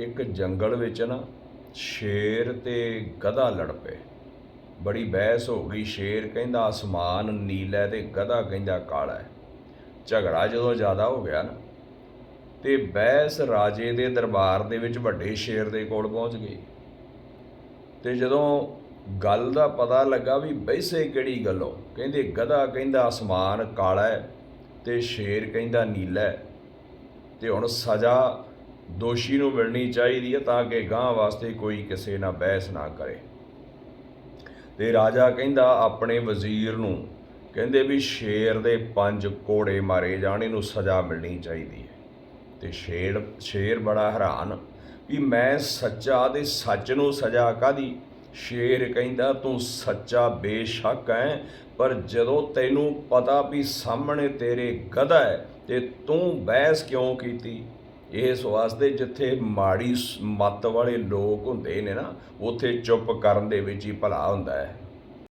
ਇੱਕ ਜੰਗਲ ਵਿੱਚ ਨਾ ਸ਼ੇਰ ਤੇ ਗਧਾ ਲੜ ਪਏ। ਬੜੀ ਬਹਿਸ ਹੋ ਗਈ। ਸ਼ੇਰ ਕਹਿੰਦਾ, ਅਸਮਾਨ ਨੀਲਾ ਹੈ ਤੇ ਗਧਾ ਕਹਿੰਦਾ ਕਾਲਾ ਹੈ। ਝਗੜਾ ਜਦੋਂ ਜ਼ਿਆਦਾ ਹੋ ਗਿਆ ਨਾ, ਤੇ ਬਹਿਸ ਰਾਜੇ ਦੇ ਦਰਬਾਰ ਦੇ ਵਿੱਚ ਵੱਡੇ ਸ਼ੇਰ ਦੇ ਕੋਲ ਪਹੁੰਚ ਗਈ। ਤੇ ਜਦੋਂ ਗੱਲ ਦਾ ਪਤਾ ਲੱਗਾ ਵੀ ਬੈਸੇ ਕਿਹੜੀ ਗੱਲੋਂ, ਕਹਿੰਦੇ, ਗਧਾ ਕਹਿੰਦਾ ਅਸਮਾਨ ਕਾਲਾ ਹੈ ਤੇ ਸ਼ੇਰ ਕਹਿੰਦਾ ਨੀਲਾ ਹੈ। ਤੇ ਹੁਣ ਸਜ਼ਾ ਦੋਸ਼ੀ ਨੂੰ ਮਿਲਣੀ ਚਾਹੀਦੀ ਹੈ ਤਾਂ ਕਿ ਗਾਂ ਵਾਸਤੇ ਕੋਈ ਕਿਸੇ ਨਾਲ ਬਹਿਸ ਨਾ ਕਰੇ। ਤੇ ਰਾਜਾ ਕਹਿੰਦਾ, ਆਪਣੇ ਵਜ਼ੀਰ ਨੂੰ। ਕਹਿੰਦੇ ਵੀ ਸ਼ੇਰ ਦੇ ਪੰਜ ਕੋੜੇ ਮਾਰੇ ਜਾਣ, ਇਹਨੂੰ ਸਜ਼ਾ ਮਿਲਣੀ ਚਾਹੀਦੀ ਹੈ। ਤੇ ਸ਼ੇਰ ਸ਼ੇਰ ਬੜਾ ਹੈਰਾਨ ਵੀ ਮੈਂ ਸੱਚਾ ਤੇ ਸੱਚ ਨੂੰ ਸਜ਼ਾ ਕਾਦੀ ਸ਼ੇਰ ਕਹਿੰਦਾ, ਤੂੰ ਸੱਚਾ ਬੇਸ਼ੱਕ ਹੈ, ਪਰ ਜਦੋਂ ਤੈਨੂੰ ਪਤਾ ਵੀ ਸਾਹਮਣੇ ਤੇਰੇ ਗਧਾ ਹੈ ਤੇ ਤੂੰ ਬਹਿਸ ਕਿਉਂ ਕੀਤੀ? ਇਸ ਵਾਸਤੇ ਜਿੱਥੇ ਮਾੜੀ ਮੱਤ ਵਾਲੇ ਲੋਕ ਹੁੰਦੇ ਨੇ ਨਾ, ਉੱਥੇ ਚੁੱਪ ਕਰਨ ਦੇ ਵਿੱਚ ਹੀ ਭਲਾ ਹੁੰਦਾ ਹੈ।